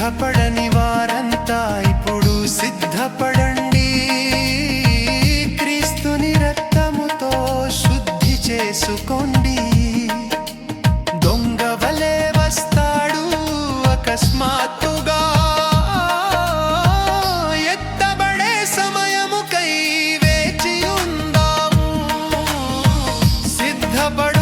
సిద్ధపడని వారంతా ఇప్పుడు సిద్ధపడండి. క్రీస్తుని రక్తముతో శుద్ధి చేసుకోండి. దొంగవలే వస్తాడు అకస్మాత్తుగా. ఎత్తబడే సమయముకై వేచి ఉందాము. సిద్ధపడ